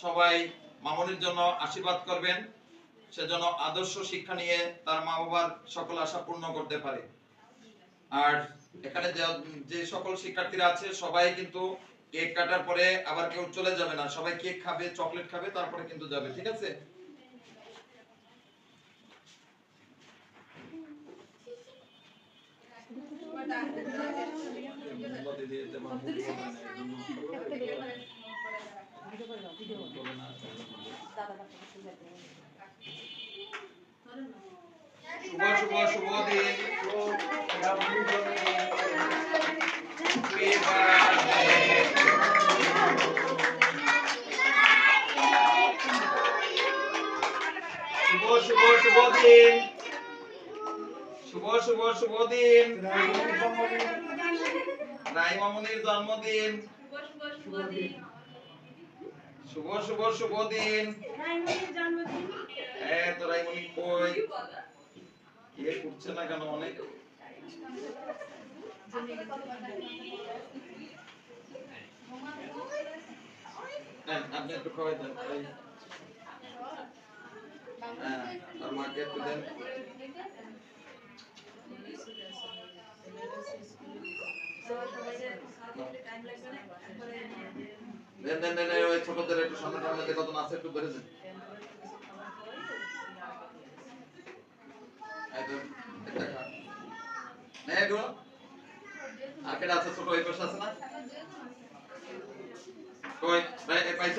সবাই মামনির জন্য আশীর্বাদ করবেন সেজন্য আদর্শ শিক্ষা নিয়ে তার মা বাবার সকল আশা পূর্ণ করতে পারে। আর এখানে যে- যে সকল শিক্ষার্থীরা আছে সবাই কিন্তু কেক কাটার পরে আবার কেউ চলে যাবে না। সবাই কেক খাবে চকলেট খাবে তারপরে কিন্তু যাবে ঠিক আছে? শুভ শুভ শুভ দিন। শুভ শুভ শুভ দিন। শুভ শুভ শুভ দিন রাই মামুনির জন্মদিন। শুভ শুভ শুভ দিন এ তো রাইমনি কই? কে করছে না কেন অনেক? হ্যাঁ, আপনি একটু খাওয়াই দেন হ্যাঁ, আর মাকে একটু দেন। দেন দেন দেন ওই ছোটদের একটু সামনে সামনে কত নাচে একটু বেড়ে দেন এই এগুলো। আর কেডা আছে ছোট ওই পাশে আছে না কই ভাই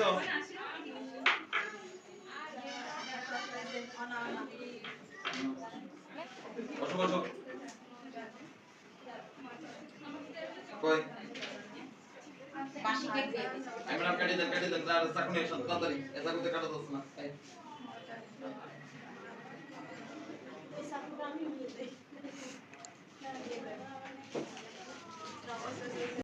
বসো কই আমি না কাটি দেন কাটি দেন, তার চাকুনি তাড়াতাড়ি এ চাকুতে কাটা যাচ্ছে না এই।